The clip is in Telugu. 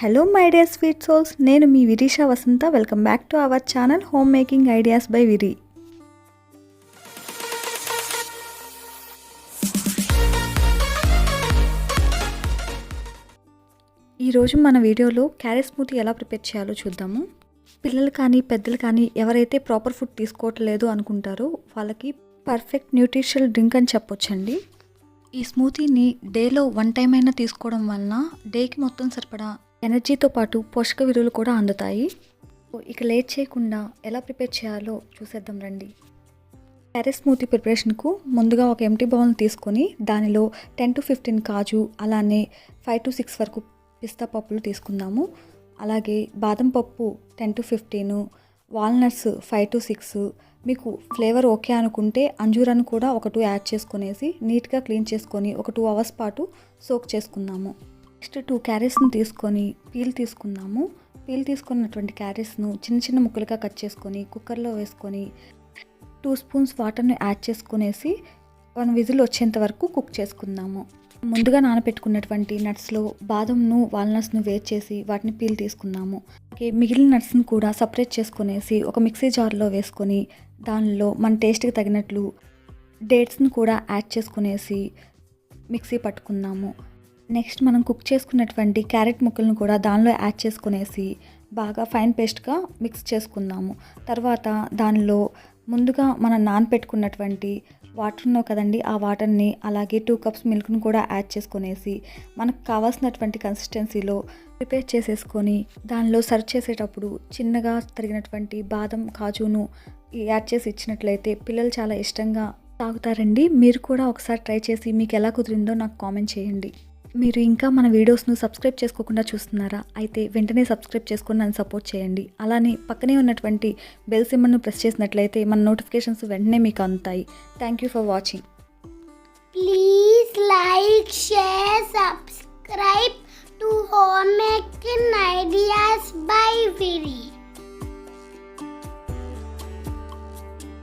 Hello my dear sweet souls నేను మీ Virisha Vasanta. Welcome back to our channel home making ideas by Viri ఈరోజు మన వీడియోలో క్యారెట్ స్మూతీ ఎలా ప్రిపేర్ చేయాలో చూద్దాము. పిల్లలు కానీ పెద్దలు కానీ ఎవరైతే ప్రాపర్ ఫుడ్ తీసుకోవట్లేదు అనుకుంటారో వాళ్ళకి పర్ఫెక్ట్ న్యూట్రిషియల్ డ్రింక్ అని చెప్పొచ్చండి. ఈ స్మూతీని డేలో వన్ టైం అయినా తీసుకోవడం వలన డేకి మొత్తం సరిపడా ఎనర్జీతో పాటు పోషక విలువలు కూడా అందుతాయి. ఇక లేట్ చేయకుండా ఎలా ప్రిపేర్ చేయాలో చూసేద్దాం రండి. క్యారెట్ స్మూతీ ప్రిపరేషన్కు ముందుగా ఒక ఎంటీ బౌల్ని తీసుకొని దానిలో టెన్ టు ఫిఫ్టీన్ కాజు అలానే ఫైవ్ టు సిక్స్ వరకు పిస్తా పప్పులు తీసుకుందాము. అలాగే బాదం పప్పు టెన్ టు ఫిఫ్టీను వాల్నట్స్ ఫైవ్ టు సిక్స్ మీకు ఫ్లేవర్ ఓకే అనుకుంటే అంజూరాన్ని కూడా ఒక టూ యాడ్ చేసుకునేసి నీట్గా క్లీన్ చేసుకొని ఒక టూ అవర్స్ పాటు సోక్ చేసుకుందాము. నెక్స్ట్ టూ క్యారెట్స్ని తీసుకొని పీల్ తీసుకుందాము. పీల్ తీసుకున్నటువంటి క్యారెట్స్ను చిన్న చిన్న ముక్కలుగా కట్ చేసుకొని కుక్కర్లో వేసుకొని టూ స్పూన్స్ వాటర్ని యాడ్ చేసుకునేసి వన్ విజిల్ వచ్చేంత వరకు కుక్ చేసుకుందాము. ముందుగా నానబెట్టుకున్నటువంటి నట్స్లో బాదంను వాల్నట్స్ను వేట్ చేసి వాటిని పీల్ తీసుకుందాము. మిగిలిన నట్స్ని కూడా సపరేట్ చేసుకునేసి ఒక మిక్సీ జార్లో వేసుకొని దానిలో మన టేస్ట్కి తగినట్లు డేట్స్ని కూడా యాడ్ చేసుకునేసి మిక్సీ పట్టుకుందాము. నెక్స్ట్ మనం కుక్ చేసుకున్నటువంటి క్యారెట్ ముక్కలను కూడా దానిలో యాడ్ చేసుకునేసి బాగా ఫైన్ పేస్ట్గా మిక్స్ చేసుకుందాము. తర్వాత దానిలో ముందుగా మనం నానపెట్టుకున్నటువంటి వాటర్ ఉన్నావు కదండి ఆ వాటర్ని అలాగే టూ కప్స్ మిల్క్ను కూడా యాడ్ చేసుకునేసి మనకు కావాల్సినటువంటి కన్సిస్టెన్సీలో ప్రిపేర్ చేసేసుకొని దానిలో సర్వ్ చేసేటప్పుడు చిన్నగా తరిగినటువంటి బాదం కాజును యాడ్ చేసి ఇచ్చినట్లయితే పిల్లలు చాలా ఇష్టంగా తాగుతారండి. మీరు కూడా ఒకసారి ట్రై చేసి మీకు ఎలా కుదిరిందో నాకు కామెంట్ చేయండి. మీరు ఇంకా మన వీడియోస్ను సబ్స్క్రైబ్ చేసుకోకుండా చూస్తున్నారా? అయితే వెంటనే సబ్స్క్రైబ్ చేసుకుని నన్ను సపోర్ట్ చేయండి. అలానే పక్కనే ఉన్నటువంటి బెల్ సిమ్మను ప్రెస్ చేసినట్లయితే మన నోటిఫికేషన్స్ వెంటనే మీకు అందుతాయి. Thank you for watching. Please like share subscribe to home making.